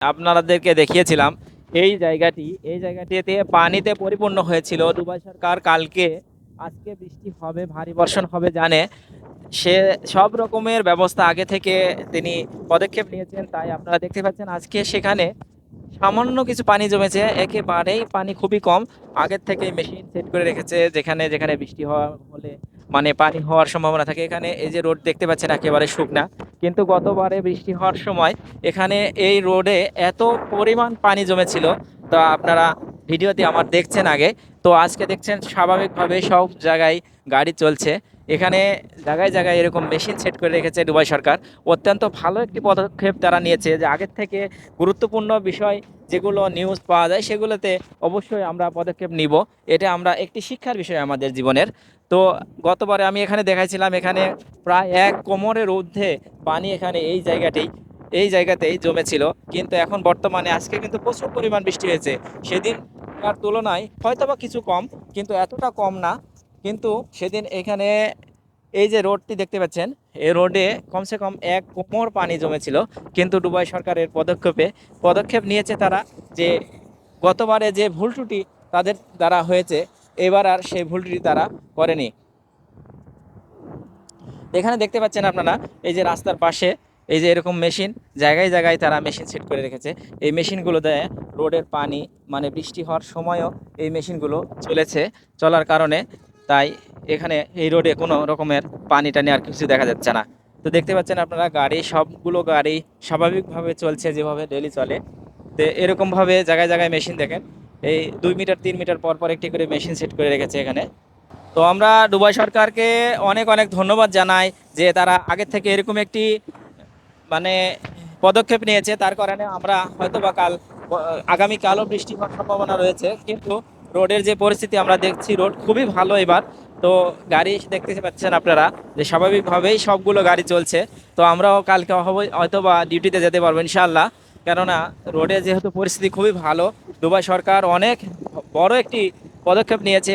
আপনাদেরকে দেখিয়েছিলাম, এই জায়গাটি, এই জায়গাটিতে পানিতে পরিপূর্ণ হয়েছিল। দুবাই সরকার কালকে, আজকে বৃষ্টি হবে, ভারী বর্ষণ হবে, জানে। সে সব রকমের ব্যবস্থা আগে থেকে তিনি পদক্ষেপ নিয়েছেন, তাই আপনারা দেখতে পাচ্ছেন আজকে সেখানে সামান্য কিছু পানি জমেছে। একেবারেই পানি খুবই কম। আগের থেকে মেশিন সেট করে রেখেছে, যেখানে যেখানে বৃষ্টি হওয়া হলে মানে পানি হওয়ার সম্ভাবনা থাকে। এখানে এই যে রোড দেখতে পাচ্ছেন, একেবারে শুকনা। কিন্তু গতবারে বৃষ্টি হওয়ার সময় এখানে এই রোডে এত পরিমাণ পানি জমেছিল। তো আপনারা ভিডিওতে আমার দেখছেন আগে। তো আজকে দেখছেন স্বাভাবিকভাবে সব জায়গায় গাড়ি চলছে। এখানে জায়গায় জায়গায় এরকম মেশিন সেট করে রেখেছে দুবাই সরকার। অত্যন্ত ভালো একটি পদক্ষেপ তারা নিয়েছে যে আগের থেকে গুরুত্বপূর্ণ বিষয় যেগুলো নিউজ পাওয়া যায় সেগুলোতে অবশ্যই আমরা পদক্ষেপ নিব। এটা আমরা একটি শিক্ষার বিষয় আমাদের জীবনের। তো গতবারে আমি এখানে দেখাইছিলাম, এখানে প্রায় এক কোমরের ঊর্ধ্বে পানি এখানে এই জায়গাটি, এই জায়গাতেই জমেছিল। কিন্তু এখন বর্তমানে আজকে কিন্তু প্রচুর পরিমাণ বৃষ্টি হয়েছে। সেদিন তার তুলনায় হয়তোবা কিছু কম, কিন্তু এতটা কম না। কিন্তু সেদিন এখানে এই যে রোডটি দেখতে পাচ্ছেন, এই রোডে কমসে কম এক কোমর পানি জমেছিল। কিন্তু দুবাই সরকারের পদক্ষেপে, পদক্ষেপ নিয়েছে তারা যে গতবারে যে ভুল ত্রুটি তাদের দ্বারা হয়েছে, এবার আর সেই ভুল ত্রুটি তারা করেনি। এখানে দেখতে পাচ্ছেন আপনারা, এই যে রাস্তার পাশে, এই যে এরকম মেশিন, জায়গায় জায়গায় তারা মেশিন সেট করে রেখেছে। এই মেশিনগুলো দেয় রোডের পানি মানে বৃষ্টি হওয়ার সময়ও এই মেশিনগুলো চলেছে, চলার কারণে। তাই এখানে এই রোডে কোনো রকমের পানি টানি আর কিছু দেখা যাচ্ছে না। তো দেখতে পাচ্ছেন আপনারা, গাড়ি, সবগুলো গাড়ি স্বাভাবিকভাবে চলছে যেভাবে ডেলি চলে। তো এরকমভাবে জায়গায় জায়গায় মেশিন দেখেন। এই দুই মিটার তিন মিটার পর পর একটি করে মেশিন সেট করে রেখেছে এখানে। তো আমরা দুবাই সরকারকে অনেক অনেক ধন্যবাদ জানাই যে তারা আগের থেকে এরকম একটি মানে পদক্ষেপ নিয়েছে। তার কারণে আমরা হয়তো বা কাল, আগামীকালও বৃষ্টি হওয়ার সম্ভাবনা রয়েছে। কিন্তু রোডের যে পরিস্থিতি আমরা দেখছি, রোড খুবই ভালো এবার। তো গাড়ি দেখতে পাচ্ছেন আপনারা যে স্বাভাবিকভাবেই সবগুলো গাড়ি চলছে। তো আমরাও কালকে হয়তো বা ডিউটিতে যেতে পারব ইনশাল্লাহ কেননা রোডে যেহেতু পরিস্থিতি খুবই ভালো, দুবাই সরকার অনেক বড় একটি পদক্ষেপ নিয়েছে।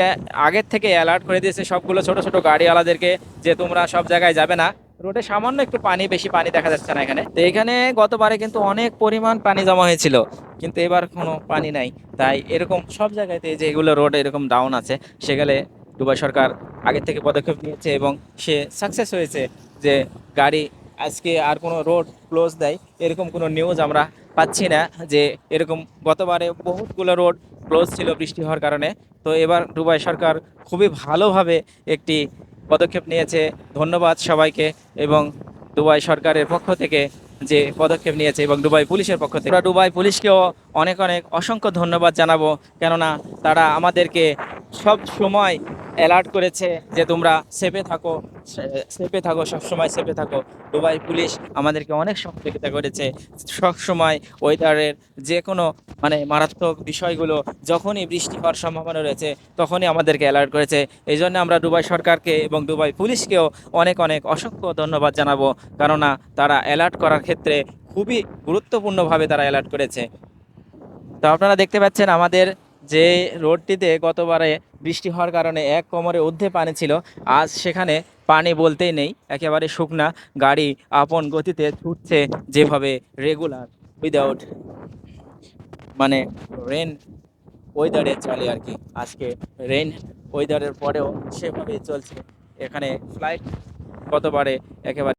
আগের থেকে অ্যালার্ট করে দিয়েছে সবগুলো ছোট ছোট গাড়িওয়ালাদেরকে যে তোমরা সব জায়গায় যাবে না। রোডে সামান্য একটু পানি, বেশি পানি দেখা যাচ্ছে না এখানে। তো এখানে গতবারে কিন্তু অনেক পরিমাণ পানি জমা হয়েছিল, কিন্তু এবার কোনো পানি নাই। তাই এরকম সব জায়গাতে যে এগুলো রোড এরকম ডাউন আছে সেগুলো দুবাই সরকার আগের থেকে পদক্ষেপ নিয়েছে এবং সে সাকসেস হয়েছে যে গাড়ি আজকে আর কোনো রোড ক্লোজ দেয় এরকম কোনো নিউজ আমরা পাচ্ছি না যে এরকম গতবারে বহুতগুলো রোড ক্লোজ ছিল বৃষ্টি হওয়ার কারণে। তো এবার দুবাই সরকার খুবই ভালোভাবে একটি পদক্ষেপ নিয়েছে। ধন্যবাদ সবাইকে এবং দুবাই সরকারের পক্ষ থেকে যে পদক্ষেপ নিয়েছে এবং দুবাই পুলিশের পক্ষ থেকে। আমরা দুবাই পুলিশকেও অনেক অনেক অসংখ্য ধন্যবাদ জানাব। কেননা তারা আমাদেরকে সব সময় অ্যালার্ট করেছে যে তোমরা সেফে থাকো সেফে থাকো, সব সময় সেফে থাকো। দুবাই পুলিশ আমাদেরকে অনেক সহযোগিতা করেছে। সব সময় ওয়েদারের যে কোনো মানে মারাত্মক বিষয়গুলো যখনই বৃষ্টি হওয়ার সম্ভাবনা রয়েছে, তখনই আমাদেরকে অ্যালার্ট করেছে। এই জন্য আমরা দুবাই সরকারকে এবং দুবাই পুলিশকেও অনেক অনেক অসংখ্য ধন্যবাদ জানাব। কেননা তারা অ্যালার্ট করার ক্ষেত্রে খুবই গুরুত্বপূর্ণভাবে তারা অ্যালার্ট করেছে। তো আপনারা দেখতে পাচ্ছেন আমাদের যে রোডটিতে গতবারে বৃষ্টি হওয়ার কারণে এক কোমরে ঊর্ধ্বে পানি ছিল, আজ সেখানে পানি বলতেই নেই, একেবারে শুকনা, গাড়ি আপন গতিতে ছুটছে যেভাবে রেগুলার উইদাউট মানে রেন ওয়েদারে চলে আর কি। আজকে রেন ওয়েদারের পরেও সেভাবেই চলছে। এখানে ফ্লাইট কতবারে একেবারে